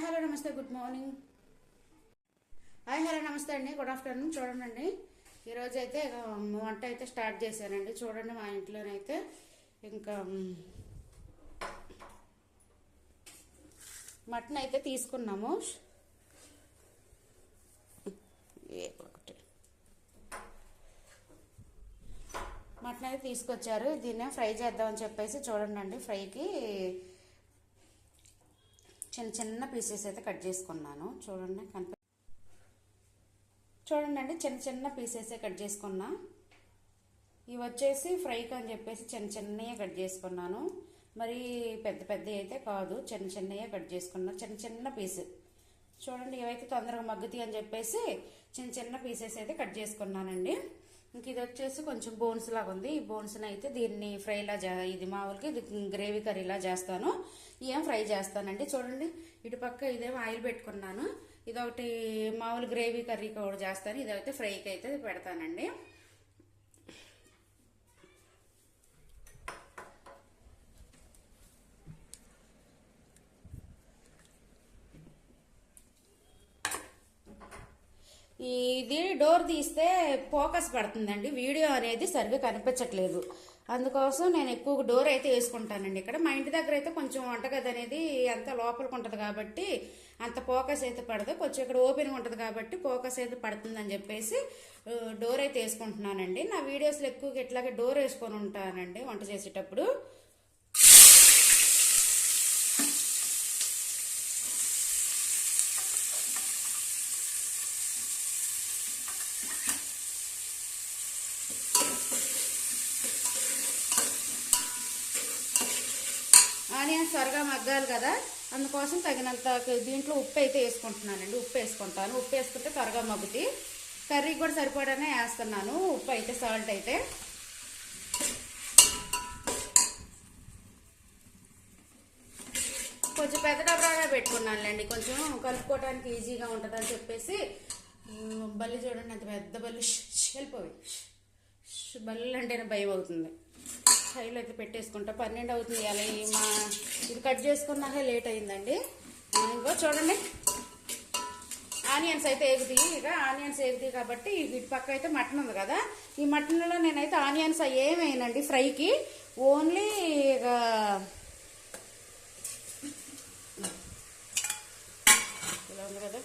Hi hello నమస్తే good morning. Hi hello నమస్తే అండి. గుడ్ ఆఫ్టర్నూన్ చూడండి ఈరోజు అయితే వంట అయితే స్టార్ట్ చేశానండి. చూడండి మా ఇంట్లోనైతే ఇంకా మటన్ అయితే తీసుకున్నాము. ఏ ఒకటి. మటన్ అయితే తీసుకొచ్చారు. దీన్నే ఫ్రై చేద్దామని చెప్పేసి చూడండి ఫ్రైకి. చిన్న చిన్న పీసెస్ అయితే కట్ చేసుకున్నాను. చూడండి కనిపి చూడండి అండి చిన్న చిన్న పీసెస్ కట్ చేసుకున్నా. ఇవి వచ్చేసి ఫ్రైకి అని చెప్పేసి చిన్న చిన్నయే కట్ చేసుకున్నాను. మరి పెద్ద పెద్ద అయితే కాదు చిన్న చిన్నవి కట్ చేసుకున్నా. చిన్న చిన్న పీస్ చూడండి ఇవైతే తొందరగా మగ్గుతాయి అని చెప్పేసి చిన్న చిన్న పీసెస్ అయితే కట్ చేసుకున్నానండి. ఇంక ఇది వచ్చేసి కొంచెం బోన్స్ లాగా ఉంది. ఈ బోన్స్ని అయితే దీన్ని ఫ్రైలా ఇది మామూలుగా ఇది గ్రేవీ కర్రీలా చేస్తాను. ఏం ఫ్రై చేస్తానండి చూడండి. ఇటు పక్క ఇదేమో ఆయిల్ పెట్టుకున్నాను. ఇదొకటి మామూలు గ్రేవీ కర్రీ కూడా చేస్తాను. ఇదైతే ఫ్రైకి అయితే పెడతానండి. ఇది డోర్ తీస్తే ఫోకస్ పడుతుందండి. వీడియో అనేది సరిగ్గా కనిపించట్లేదు. అందుకోసం నేను ఎక్కువ డోర్ అయితే వేసుకుంటానండి. ఇక్కడ మా ఇంటి దగ్గర అయితే కొంచెం వంటగది అనేది అంత లోపలికి ఉంటుంది కాబట్టి అంత ఫోకస్ అయితే పడదు. కొంచెం ఇక్కడ ఓపెన్గా ఉంటుంది కాబట్టి ఫోకస్ అయితే పడుతుందని చెప్పేసి డోర్ అయితే వేసుకుంటున్నానండి. నా వీడియోస్లో ఎక్కువగా ఇట్లాగే డోర్ వేసుకొని ఉంటానండి వంట చేసేటప్పుడు ఆనియన్స్ త్వరగా మగ్గాలి కదా అందుకోసం తగినంత దీంట్లో ఉప్పు అయితే వేసుకుంటున్నానండి. ఉప్పు వేసుకుంటాను. ఉప్పు వేసుకుంటే త్వరగా మగ్గుతాయి. కర్రీ కూడా సరిపడానే వేస్తున్నాను. ఉప్పు అయితే సాల్ట్ అయితే. కొంచెం పెద్ద డబ్బాగా పెట్టుకున్నానులేండి. కొంచెం కలుపుకోవడానికి ఈజీగా ఉంటుందని చెప్పేసి బల్లి చూడండి అంత పెద్ద బల్లి వెళ్ళిపోయి బల్లి అంటేనే భయం అవుతుంది. హైలో అయితే పెట్టేసుకుంటా. పన్నెండు అవుతుంది అలా మా ఇది కట్ చేసుకున్నాక లేట్ అయిందండి. ఇంకో చూడండి. ఆనియన్స్ అయితే ఎగుతాయి. ఇక ఆనియన్స్ ఎగుతాయి కాబట్టి వీటి పక్క అయితే మటన్ ఉంది కదా. ఈ మటన్లో నేనైతే ఆనియన్స్ ఏమేనండి ఫ్రైకి? ఓన్లీ ఇక ఇలా ఉంది కదా.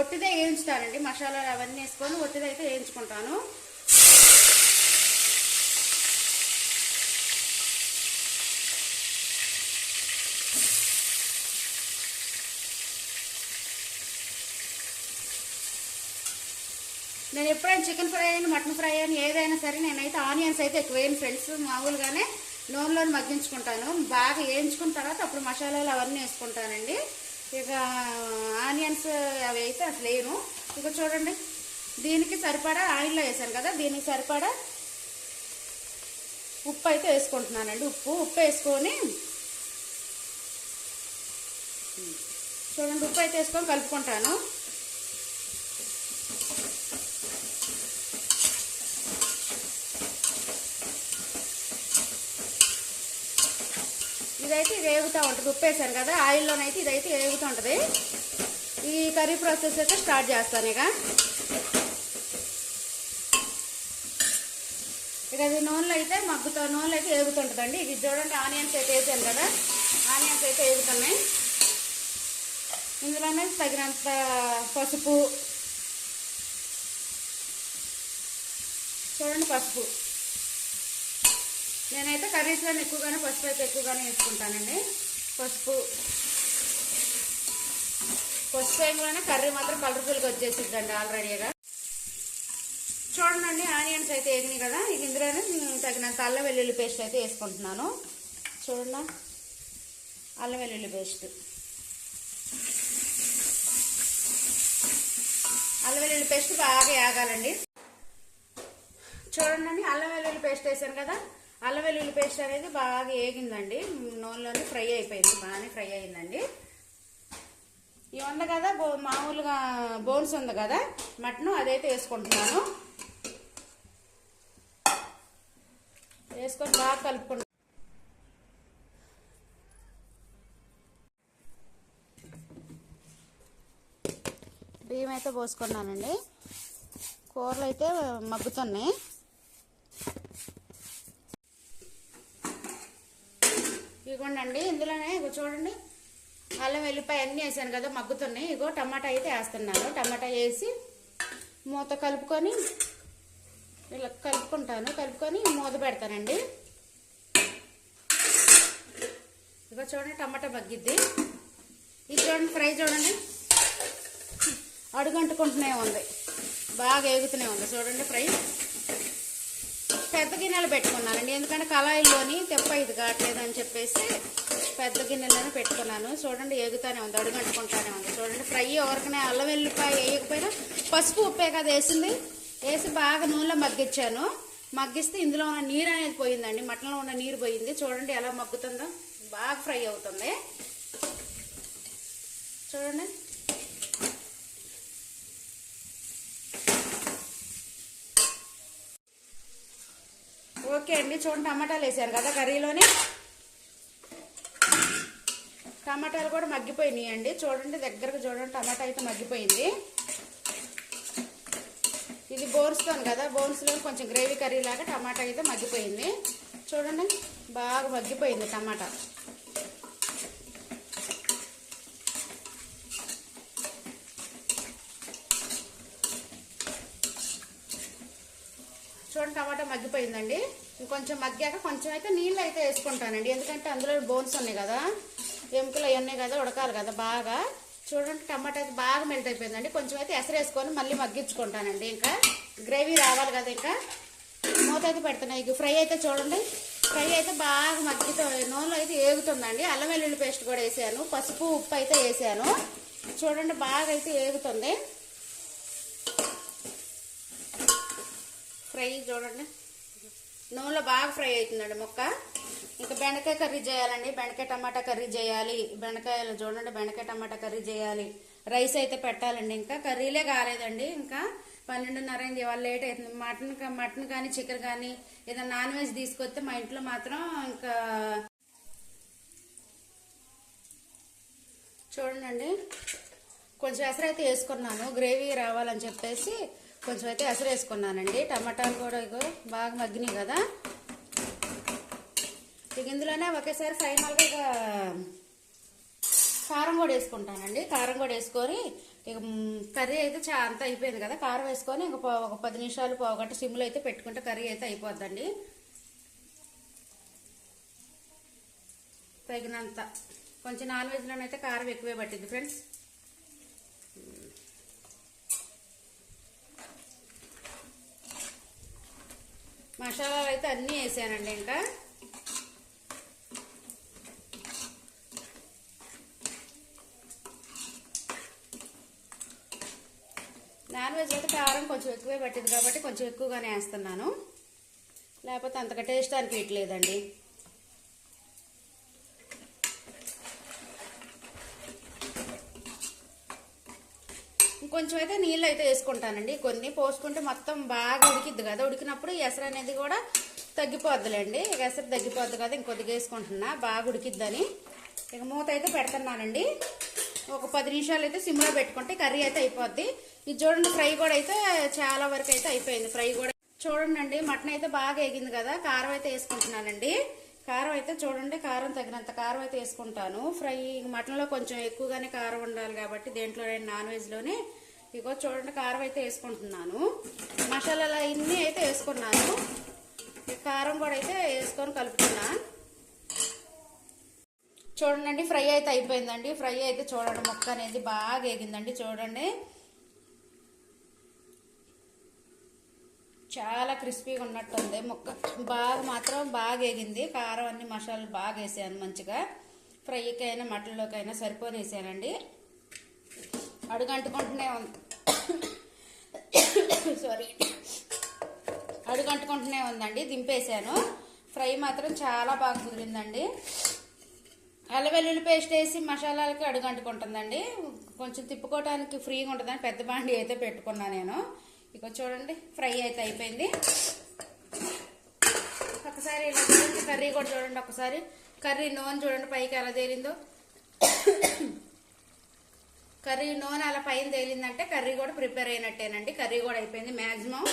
ఒత్తిదే వేయించుతానండి. మసాలాలు అవన్నీ వేసుకొని ఒట్టిదే అయితే వేయించుకుంటాను. నేను ఎప్పుడైనా చికెన్ ఫ్రై అయినా మటన్ ఫ్రై అయినా ఏదైనా సరే నేనైతే ఆనియన్స్ అయితే ఎక్కువ వేయను ఫ్రెండ్స్. మామూలుగానే నూనెలో మగ్గించుకుంటాను. బాగా వేయించుకున్న తర్వాత అప్పుడు మసాలాలు అవన్నీ వేసుకుంటానండి. ఇక ఆనియన్స్ అవి అయితే అసలు వేయను. ఇక చూడండి దీనికి సరిపడా ఆయిల్లో వేసాను కదా దీనికి సరిపడా ఉప్పు అయితే వేసుకుంటున్నానండి. ఉప్పు ఉప్పు వేసుకొని చూడండి ఉప్పు అయితే వేసుకొని కలుపుకుంటాను. ఇదైతే ఇది వేగుతూ ఉంటుంది ఉప్పు వేసాను కదా ఆయిల్లోనైతే ఇదైతే వేగుతూ ఉంటుంది. ఈ కర్రీ ప్రాసెస్ అయితే స్టార్ట్ చేస్తాను ఇక. ఇక అది నూనెలో అయితే మగ్గుతో నూనెలో అయితే వేగుతుంటుందండి ఇది చూడండి ఆనియన్స్ అయితే వేసాను కదా ఆనియన్స్ అయితే వేగుతున్నాయి ఇందులోనే తగినంత పసుపు. చూడండి పసుపు. నేనైతే కర్రీస్లో ఎక్కువగానే పసుపు అయితే ఎక్కువగానే వేసుకుంటానండి. పసుపు. పసుపు వేయగానే కర్రీ మాత్రం కలర్ఫుల్గా వచ్చేసిద్దండి ఆల్రెడీగా చూడండి ఆనియన్స్ అయితే వేగినాయి కదా ఇక ఇందులోనే తగినంత అల్లం వెల్లుల్లి పేస్ట్ అయితే వేసుకుంటున్నాను. చూడండి అల్లం వెల్లుల్లి పేస్ట్. అల్లం వెల్లుల్లి పేస్ట్ బాగా వేగాలండి చూడండి అల్లం వెల్లుల్లి పేస్ట్ వేసాను కదా అల్లం వెల్లుల్లి పేస్ట్ అనేది బాగా ఏగిందండి. నూనెలోనే ఫ్రై అయిపోయింది. బాగానే ఫ్రై అయిందండి. ఇవి ఉంది కదా బో మామూలుగా బోన్స్ ఉంది కదా మటన్ అదైతే వేసుకుంటున్నాను. వేసుకొని బాగా కలుపుకుంటాను బియ్యం అయితే పోసుకున్నానండి. కూరలు అయితే మగ్గుతున్నాయి. ఇగోండి ఇందులోనే ఇగో చూడండి అల్లం వెల్లిపాయ అన్నీ వేసాను కదా మగ్గుతున్నాయి. ఇగో టమాటా అయితే వేస్తున్నాను. టమాటా వేసి మూత కలుపుకొని ఇలా కలుపుకుంటాను. కలుపుకొని మూత పెడతానండి. ఇగో చూడండి టమాటా మగ్గిద్ది. ఇది చూడండి ఫ్రై చూడండి. అడుగంటుకుంటూనే ఉంది. బాగా ఏగుతూనే ఉంది. చూడండి ఫ్రై. పెద్ద గిన్నెలు పెట్టుకున్నానండి. ఎందుకంటే కళాయిల్లోని తెప్ప ఇది కావట్లేదు అని చెప్పేసి పెద్ద గిన్నెలోనే పెట్టుకున్నాను. చూడండి ఎగుతానే ఉంది అడుగంటుకుంటానే ఉంది. చూడండి ఫ్రై ఎవరికైనా అల్లం వెల్లిపాయ వేయకపోయినా పసుపు ఉప్పే కదా వేసింది. వేసి బాగా నూనెలో మగ్గించాను. మగ్గిస్తే ఇందులో ఉన్న నీరు అనేది పోయిందండి. మటన్లో ఉన్న నీరు పోయింది. చూడండి ఎలా మగ్గుతుందో. బాగా ఫ్రై అవుతుంది. చూడండి. ఓకే అండి చూడండి టమాటాలు వేసాను కదా కర్రీలోనే. టమాటాలు కూడా మగ్గిపోయినాయి అండి. చూడండి దగ్గరకు చూడండి టమాటా అయితే మగ్గిపోయింది. ఇది బోన్స్తోను కదా బోన్స్లో కొంచెం గ్రేవీ కర్రీ లాగా టమాటా అయితే మగ్గిపోయింది. చూడండి బాగా మగ్గిపోయింది టమాటా. చూడండి టమాటా మగ్గిపోయిందండి. ఇంకొంచెం మగ్గాక కొంచెం అయితే నీళ్ళు అయితే వేసుకుంటానండి. ఎందుకంటే అందులో బోన్స్ ఉన్నాయి కదా. ఎముకలు అవి ఉన్నాయి కదా ఉడకాలి కదా బాగా. చూడండి టమాటా అయితే బాగా మెల్ట్ అయిపోయిందండి. కొంచెం అయితే ఎసరేసుకొని మళ్ళీ మగ్గించుకుంటానండి. ఇంకా గ్రేవీ రావాలి కదా ఇంకా. మూత అయితే పెడుతున్నాయి ఇక ఫ్రై అయితే చూడండి. ఫ్రై అయితే బాగా మగ్గితో నూనెలో అయితే ఏగుతుందండి. అల్లం వెల్లుల్లి పేస్ట్ కూడా వేసాను. పసుపు ఉప్పు అయితే వేసాను. చూడండి బాగా అయితే ఏగుతుంది. ఫ్రై చూడండి. నూనెలో బాగా ఫ్రై అవుతుందండి ముక్క. ఇంకా బెండకాయ కర్రీ చేయాలండి. బెండకాయ టమాటా కర్రీ చేయాలి. బెండకాయలు చూడండి బెండకాయ టమాటా కర్రీ చేయాలి. రైస్ అయితే పెట్టాలండి ఇంకా. కర్రీలే కాలేదండి ఇంకా. పన్నెండున్నర అయింది ఇవాళ లేట్ అవుతుంది. మటన్ మటన్ కానీ చికెన్ కానీ ఏదైనా నాన్ వెజ్ తీసుకొస్తే మా ఇంట్లో మాత్రం ఇంకా చూడండి కొంచెం ఎసరు అయితే వేసుకున్నాను. గ్రేవీ రావాలని చెప్పేసి కొంచెం అయితే ఎసరు వేసుకున్నానండి టమాటాలు కూడా బాగా మగ్గినాయి కదా. ఇక ఇందులోనే ఒకేసారి ఫైనల్గా ఇక కారం కూడా వేసుకుంటానండి. కారం కూడా వేసుకొని ఇక కర్రీ అయితే చా అంత అయిపోయింది కదా. కారం వేసుకొని ఇంక ఒక పది నిమిషాలు పోగొట్ట సిమ్లో అయితే పెట్టుకుంటే కర్రీ అయితే అయిపోద్దండి. తగినంత. కొంచెం నాన్ వెజ్లోనైతే కారం ఎక్కువే పట్టింది ఫ్రెండ్స్. మసాలాలు అయితే అన్నీ వేసానండి ఇంకా. నాన్ వెజ్ అయితే కారం కొంచెం ఎక్కువే పట్టింది కాబట్టి కొంచెం ఎక్కువగానే వేస్తున్నాను. లేకపోతే అంతగా టేస్ట్ అనిపించట్లేదండి. ఇంకొంచెం అయితే నీళ్ళు అయితే వేసుకుంటానండి. కొన్ని పోసుకుంటే మొత్తం బాగా ఉడికిద్ది కదా. ఉడికినప్పుడు ఎసరు అనేది కూడా తగ్గిపోద్దులేండి. ఇక ఎసరు తగ్గిపోద్ది కదా ఇంకొద్దిగా వేసుకుంటున్నా. బాగా ఉడికిద్దని. ఇక మూత అయితే పెడుతున్నానండి. ఒక పది నిమిషాలు అయితే సిమ్లో పెట్టుకుంటే కర్రీ అయితే అయిపోద్ది. ఇది చూడండి ఫ్రై కూడా అయితే చాలా వరకు అయితే అయిపోయింది. ఫ్రై కూడా చూడండి మటన్ అయితే బాగా ఎగింది కదా. కారం అయితే వేసుకుంటున్నానండి. కారం అయితే చూడండి కారం తగినంత కారం అయితే వేసుకుంటాను. ఫ్రై మటన్లో కొంచెం ఎక్కువగానే కారం ఉండాలి కాబట్టి దేంట్లో నాన్ వెజ్లోనే ఇగో చూడండి కారం అయితే వేసుకుంటున్నాను. మసాలాలు అన్నీ అయితే వేసుకున్నాను. కారం కూడా అయితే వేసుకొని కలుపుతున్నా. చూడండి ఫ్రై అయితే అయిపోయిందండి. ఫ్రై అయితే చూడండి మొక్క అనేది బాగా ఎగిందండి చూడండి. చాలా క్రిస్పీగా ఉన్నట్టుంది. ముక్క బాగా మాత్రం బాగా ఎగింది కారం అన్ని మసాలాలు బాగా వేసాను మంచిగా. ఫ్రైకి అయినా సరిపోని వేసానండి అడుగంటుకుంటూనే ఉంది సారీ. అడుగంటుకుంటూనే ఉందండి. దింపేశాను. ఫ్రై మాత్రం చాలా బాగా కుదిరిందండి. అల్ల వెల్లుల్లి పేస్ట్ వేసి మసాలాలకి అడుగంటుకుంటుందండి. కొంచెం తిప్పుకోవడానికి ఫ్రీగా ఉంటుందని పెద్ద బాండి అయితే పెట్టుకున్నా నేను. ఇక చూడండి ఫ్రై అయితే అయిపోయింది. ఒకసారి ఇలా చూడండి కర్రీ కూడా చూడండి ఒకసారి. కర్రీ నూనె చూడండి పైకి ఎలా తేలిందో. కర్రీ నూనె అలా పైన తేలిందంటే కర్రీ కూడా ప్రిపేర్ అయినట్టేనండి. కర్రీ కూడా అయిపోయింది మ్యాక్సిమం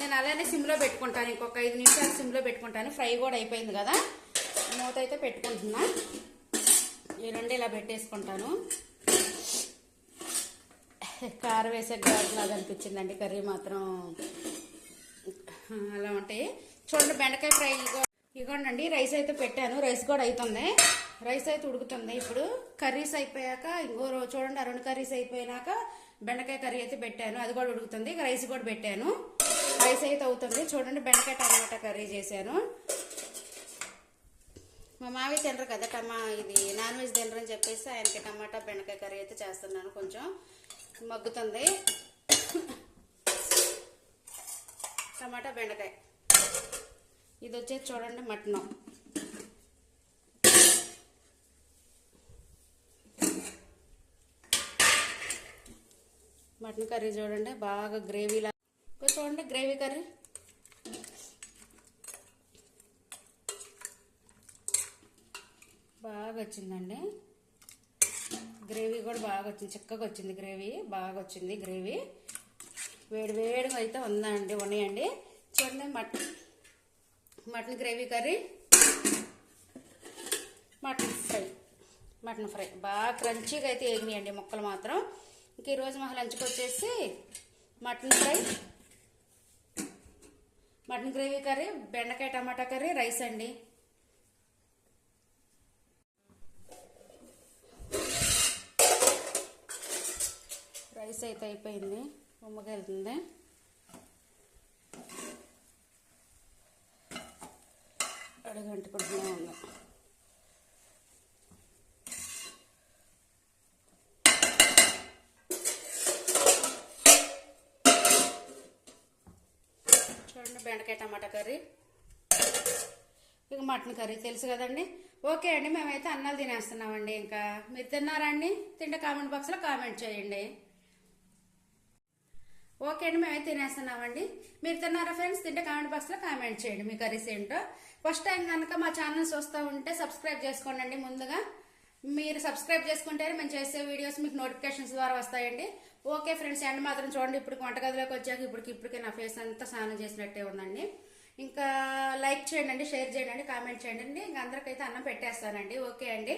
నేను అలానే సిమ్లో పెట్టుకుంటాను ఇంకొక ఐదు నిమిషాలు సిమ్లో పెట్టుకుంటాను. ఫ్రై కూడా అయిపోయింది కదా. మూత అయితే పెట్టుకుంటున్నా. ఈ రెండు ఇలా పెట్టేసుకుంటాను. కారం వేసే లాగా అనిపించిందండి. కర్రీ మాత్రం అలా ఉంటాయి చూడండి బెండకాయ ఫ్రై ఇగో- ఇగోండి రైస్ అయితే పెట్టాను. రైస్ కూడా అవుతుంది రైస్ అయితే ఉడుకుతుంది ఇప్పుడు. కర్రీస్ అయిపోయాక ఇంకో రో- చూడండి ఆ రెండు కర్రీస్ అయిపోయినాక బెండకాయ కర్రీ అయితే పెట్టాను. అది కూడా ఉడుకుతుంది. రైస్ కూడా పెట్టాను. రైస్ అయితే అవుతుంది. చూడండి బెండకాయ టమాటా కర్రీ చేశాను. మా మావి తినరు కదా టమా ఇది నాన్ వెజ్ తినరు అని చెప్పేసి ఆయనకి టమాటా బెండకాయ కర్రీ అయితే చేస్తున్నాను కొంచెం. మగ్గుతుంది. టమాటా బెండకాయ. ఇది వచ్చేసి చూడండి మటన్. మటన్ కర్రీ చూడండి బాగా గ్రేవీలా చూడండి గ్రేవీ కర్రీ. బాగా వచ్చిందండి. గ్రేవీ కూడా బాగా వచ్చింది. చిక్కగా వచ్చింది గ్రేవీ. బాగా వచ్చింది గ్రేవీ. వేడి వేడిగా అయితే ఉందండి ఉన్నాయండి చూడండి mutton mutton gravy curry. Mutton fry. Mutton fry. బాగా క్రంచీగా అయితే వేగినాయండి ముక్కలు మాత్రం. ఇంక ఈరోజు మా లంచ్కి వచ్చేసి mutton fry mutton gravy curry బెండకాయ టమాటా కర్రీ రైస్ అండి. రైస్ అయితే అయిపోయింది ఉమ్మకెళ్తుంది అడగంటుకుంటూనే ఉంది చూడండి బెండకాయ టమాటా కర్రీ. ఇక మటన్ కర్రీ తెలుసు కదండి? ఓకే అండి మేమైతే అన్నాలు తినేస్తున్నామండి ఇంకా. మీరు తిన్నారా అండి? తింటే కామెంట్ బాక్స్లో కామెంట్ చేయండి. ఓకే అండి మేమైతే తినేస్తున్నామండి. మీరు తిన్నారా ఫ్రెండ్స్? తింటే కామెంట్ బాక్స్లో కామెంట్ చేయండి మీ కర్రీస్ ఏంటో. ఫస్ట్ టైం కనుక మా ఛానల్స్ వస్తూ ఉంటే సబ్స్క్రైబ్ చేసుకోండి ముందుగా. మీరు సబ్స్క్రైబ్ చేసుకుంటేనే మేము చేసే వీడియోస్ మీకు నోటిఫికేషన్స్ ద్వారా వస్తాయండి. ఓకే ఫ్రెండ్స్ ఎండ్ మాత్రం చూడండి. ఇప్పుడు వంటగదిలోకి వచ్చాక ఇప్పటికి ఇప్పటికే నా ఫేస్ అంతా స్నానం చేసినట్టే ఉందండి. ఇంకా లైక్ చేయండి షేర్ చేయండి కామెంట్ చేయండి. ఇంకా అందరికైతే అన్నం పెట్టేస్తానండి. ఓకే అండి.